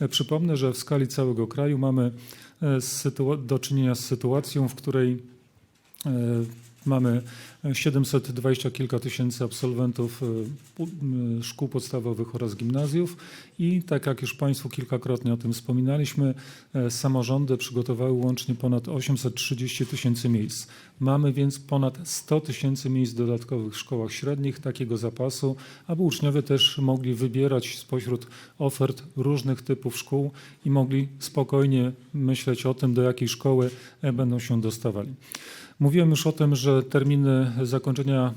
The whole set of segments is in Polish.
E, Przypomnę, że w skali całego kraju mamy e, do czynienia z sytuacją, w której e, mamy 720 kilka tysięcy absolwentów e, m, szkół podstawowych oraz gimnazjów i tak jak już Państwu kilkakrotnie o tym wspominaliśmy, e, samorządy przygotowały łącznie ponad 830 tysięcy miejsc. Mamy więc ponad 100 tysięcy miejsc dodatkowych w szkołach średnich, takiego zapasu, aby uczniowie też mogli wybierać spośród ofert różnych typów szkół i mogli spokojnie myśleć o tym, do jakiej szkoły e, będą się dostawali. Mówiłem już o tym, że terminy zakończenia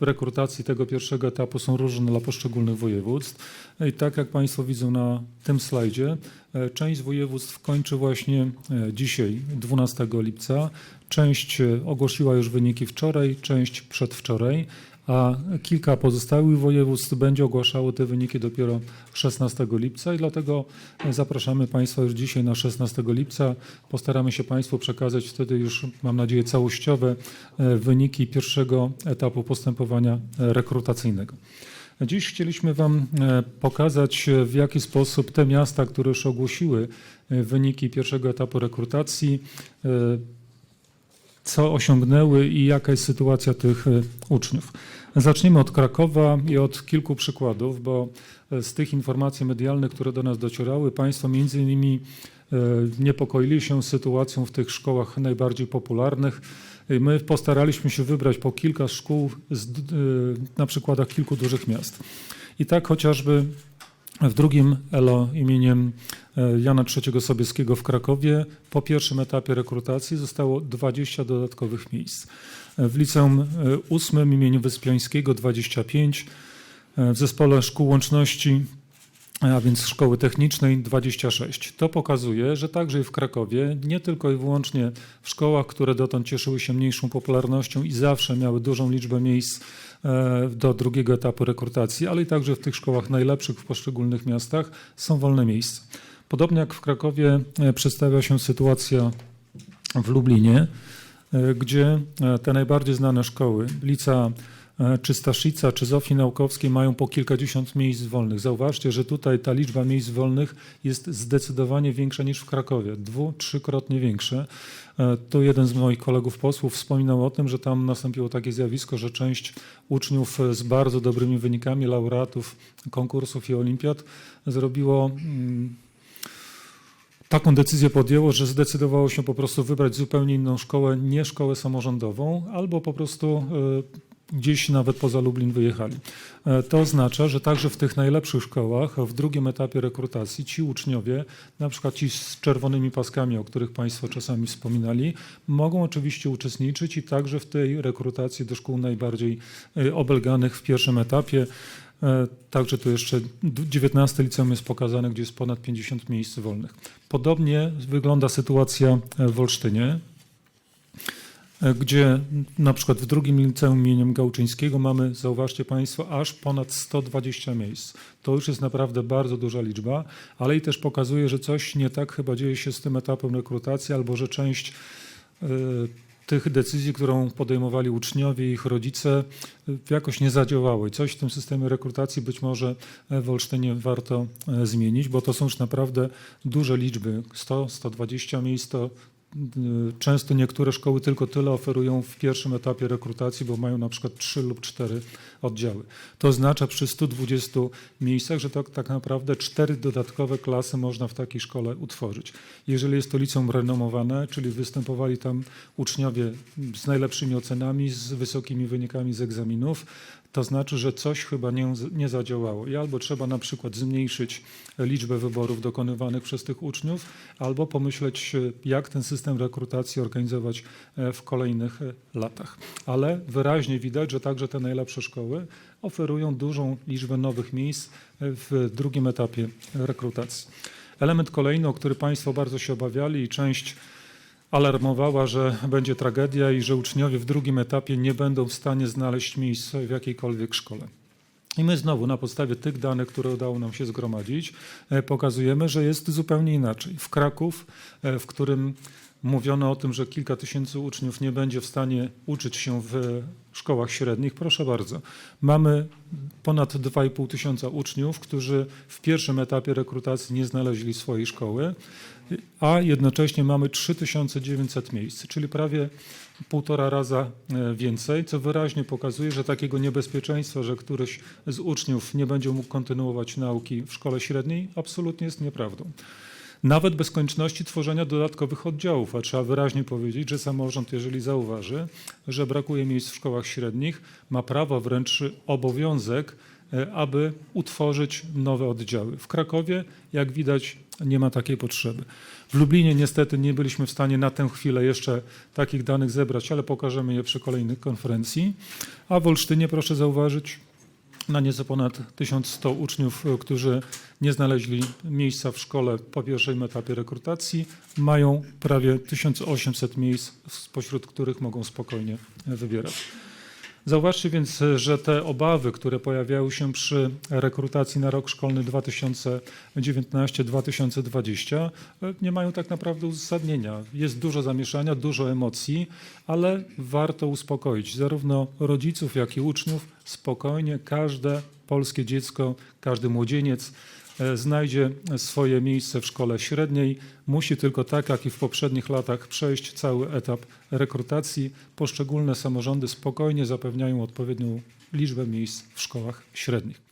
e, rekrutacji tego pierwszego etapu są różne dla poszczególnych województw. I tak jak Państwo widzą na tym slajdzie, e, część województw kończy właśnie e, dzisiaj, 12 lipca. Część e, ogłosiła już wyniki wczoraj, część przedwczoraj, a kilka pozostałych województw będzie ogłaszało te wyniki dopiero 16 lipca i dlatego e, zapraszamy Państwa już dzisiaj na 16 lipca. Postaramy się Państwu przekazać wtedy już, mam nadzieję, całościowe e, wyniki pierwszego etapu postępowania e, rekrutacyjnego. Dziś chcieliśmy Wam pokazać, w jaki sposób te miasta, które już ogłosiły wyniki pierwszego etapu rekrutacji, co osiągnęły i jaka jest sytuacja tych e, uczniów. Zaczniemy od Krakowa i od kilku przykładów, bo e, z tych informacji medialnych, które do nas docierały, Państwo między innymi e, niepokoili się sytuacją w tych szkołach najbardziej popularnych. My postaraliśmy się wybrać po kilka szkół z, na przykładach kilku dużych miast. I tak chociażby w drugim ELO imieniem e, Jana III Sobieskiego w Krakowie po pierwszym etapie rekrutacji zostało 20 dodatkowych miejsc. W liceum e, ósmym imieniu Wyspiańskiego 25, e, w zespole szkół łączności, a więc szkoły technicznej 26. To pokazuje, że także i w Krakowie, nie tylko i wyłącznie w szkołach, które dotąd cieszyły się mniejszą popularnością i zawsze miały dużą liczbę miejsc e, do drugiego etapu rekrutacji, ale i także w tych szkołach najlepszych w poszczególnych miastach są wolne miejsca. Podobnie jak w Krakowie e, przedstawia się sytuacja w Lublinie, e, gdzie te najbardziej znane szkoły, Lica czy Staszica, czy Zofii Naukowskiej mają po kilkadziesiąt miejsc wolnych. Zauważcie, że tutaj ta liczba miejsc wolnych jest zdecydowanie większa niż w Krakowie, dwu, trzykrotnie większe. E, Tu jeden z moich kolegów posłów wspominał o tym, że tam nastąpiło takie zjawisko, że część uczniów e, z bardzo dobrymi wynikami, laureatów konkursów i olimpiad zrobiło mm, taką decyzję podjęło, że zdecydowało się po prostu wybrać zupełnie inną szkołę, nie szkołę samorządową, albo po prostu e, gdzieś nawet poza Lublin wyjechali. E, To oznacza, że także w tych najlepszych szkołach w drugim etapie rekrutacji ci uczniowie, na przykład ci z czerwonymi paskami, o których Państwo czasami wspominali, mogą oczywiście uczestniczyć i także w tej rekrutacji do szkół najbardziej e, obelganych w pierwszym etapie. E, Także tu jeszcze d- 19 liceum jest pokazane, gdzie jest ponad 50 miejsc wolnych. Podobnie wygląda sytuacja w Olsztynie, gdzie na przykład w drugim liceum imieniem Gałczyńskiego mamy, zauważcie Państwo, aż ponad 120 miejsc. To już jest naprawdę bardzo duża liczba, ale i też pokazuje, że coś nie tak chyba dzieje się z tym etapem rekrutacji, albo że część e, tych decyzji, którą podejmowali uczniowie i ich rodzice, y, jakoś nie zadziałało. I coś w tym systemie rekrutacji być może e, w Olsztynie warto e, zmienić, bo to są już naprawdę duże liczby. 100, 120 miejsc to y, często niektóre szkoły tylko tyle oferują w pierwszym etapie rekrutacji, bo mają na przykład 3 lub 4 oddziały. To oznacza przy 120 miejscach, że to tak naprawdę cztery dodatkowe klasy można w takiej szkole utworzyć. Jeżeli jest to liceum renomowane, czyli występowali tam uczniowie z najlepszymi ocenami, z wysokimi wynikami z egzaminów, to znaczy, że coś chyba nie, nie zadziałało. I albo trzeba na przykład zmniejszyć liczbę wyborów dokonywanych przez tych uczniów, albo pomyśleć, jak ten system rekrutacji organizować e, w kolejnych e, latach. Ale wyraźnie widać, że także te najlepsze szkoły oferują dużą liczbę nowych miejsc e, w drugim etapie rekrutacji. Element kolejny, o który Państwo bardzo się obawiali i część alarmowała, że będzie tragedia i że uczniowie w drugim etapie nie będą w stanie znaleźć miejsc w jakiejkolwiek szkole. I my znowu na podstawie tych danych, które udało nam się zgromadzić, e, pokazujemy, że jest zupełnie inaczej. W Kraków, e, w którym mówiono o tym, że kilka tysięcy uczniów nie będzie w stanie uczyć się w szkołach średnich. Proszę bardzo, mamy ponad 2,5 tysiąca uczniów, którzy w pierwszym etapie rekrutacji nie znaleźli swojej szkoły, a jednocześnie mamy 3900 miejsc, czyli prawie półtora raza e, więcej, co wyraźnie pokazuje, że takiego niebezpieczeństwa, że któryś z uczniów nie będzie mógł kontynuować nauki w szkole średniej, absolutnie jest nieprawdą. Nawet bez konieczności tworzenia dodatkowych oddziałów, a trzeba wyraźnie powiedzieć, że samorząd, jeżeli zauważy, że brakuje miejsc w szkołach średnich, ma prawo, wręcz obowiązek, aby utworzyć nowe oddziały. W Krakowie, jak widać, nie ma takiej potrzeby. W Lublinie niestety nie byliśmy w stanie na tę chwilę jeszcze takich danych zebrać, ale pokażemy je przy kolejnej konferencji. A w Olsztynie, proszę zauważyć, na nieco ponad 1100 uczniów, y, którzy nie znaleźli miejsca w szkole po pierwszym etapie rekrutacji, mają prawie 1800 miejsc, spośród których mogą spokojnie wybierać. Zauważcie więc, że te obawy, które pojawiały się przy rekrutacji na rok szkolny 2019-2020, nie mają tak naprawdę uzasadnienia. Jest dużo zamieszania, dużo emocji, ale warto uspokoić zarówno rodziców, jak i uczniów. Spokojnie każde polskie dziecko, każdy młodzieniec e, znajdzie swoje miejsce w szkole średniej. Musi tylko tak jak i w poprzednich latach przejść cały etap rekrutacji. Poszczególne samorządy spokojnie zapewniają odpowiednią liczbę miejsc w szkołach średnich.